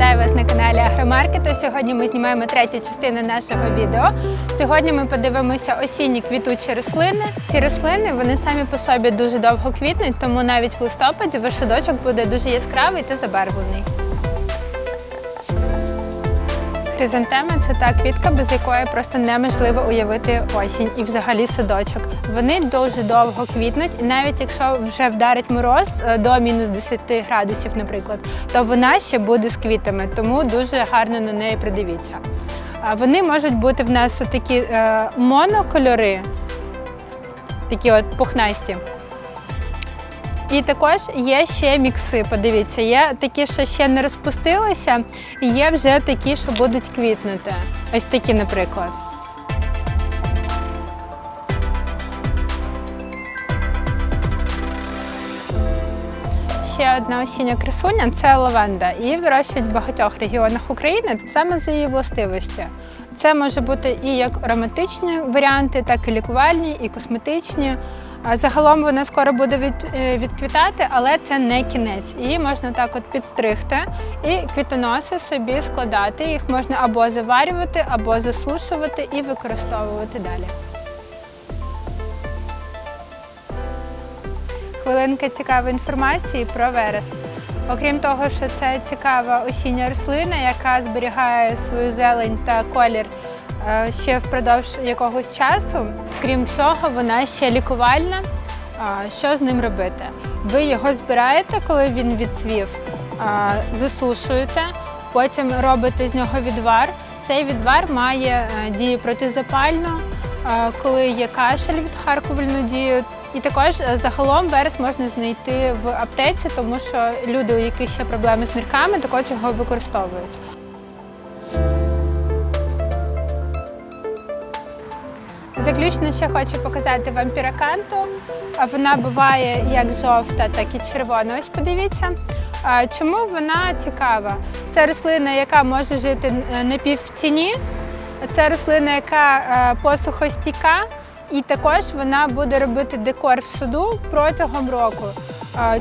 Вітаю вас на каналі Агромаркету. Сьогодні ми знімаємо третю частину нашого відео. Сьогодні ми подивимося осінні квітучі рослини. Ці рослини вони самі по собі дуже довго квітнуть, тому навіть в листопаді вершидочок буде дуже яскравий та забарвлений. Хризантема це та квітка, без якої просто неможливо уявити осінь і взагалі садочок. Вони дуже довго квітнуть, і навіть якщо вже вдарить мороз е, до мінус 10 градусів, наприклад, то вона ще буде з квітами, тому дуже гарно на неї придивіться. Вони можуть бути в нас такі е, монокольори, такі от пухнасті. І також є ще мікси. Подивіться, є такі, що ще не розпустилися, і є вже такі, що будуть квітнути. Ось такі, наприклад. Ще одна осіння красуня це лаванда. Її вирощують в багатьох регіонах України саме за її властивості. Це може бути і як ароматичні варіанти, так і лікувальні, і косметичні. Загалом вона скоро буде від, е, відквітати, але це не кінець. Її можна так от підстригти і квітоноси собі складати. Їх можна або заварювати, або засушувати і використовувати далі. Хвилинка цікавої інформації про верес. Окрім того, що це цікава осіння рослина, яка зберігає свою зелень та колір ще впродовж якогось часу. Крім всього, вона ще лікувальна. Що з ним робити? Ви його збираєте, коли він відцвів, засушуєте, потім робите з нього відвар. Цей відвар має е, дію протизапальну, коли є кашель від харкувальну дію. І також е, загалом верес можна знайти в аптеці, тому що люди, у яких ще проблеми з нирками, також його використовують. Заключно ще хочу показати вам піраканту. Вона буває як жовта, так і червона. Ось подивіться. Чому вона цікава? Це рослина, яка може жити на не пів в тіні. Це рослина, яка е, посухостійка, і також вона буде робити декор в саду протягом року.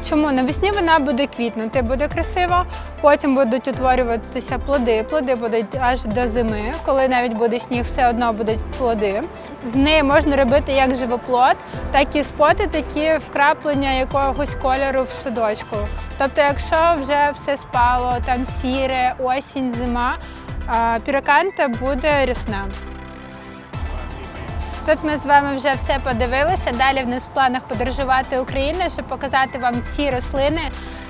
Чому навесні вона буде квітнути, буде красиво. Потім будуть утворюватися плоди. Плоди будуть аж до зими, коли навіть буде сніг, все одно будуть плоди. З неї можна робити як живоплод, так і споти, такі вкраплення якогось кольору в садочку. Тобто, якщо вже все спало, там сіре, осінь, зима, піраканта буде рясна. Тут ми з вами вже все подивилися. Далі в нас в планах подорожувати Україною, щоб показати вам всі рослини,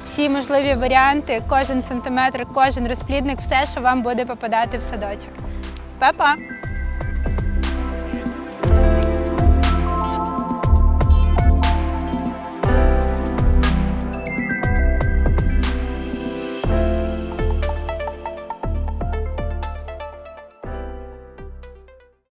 всі можливі варіанти, кожен сантиметр, кожен розплідник, все, що вам буде попадати в садочок. Па-па!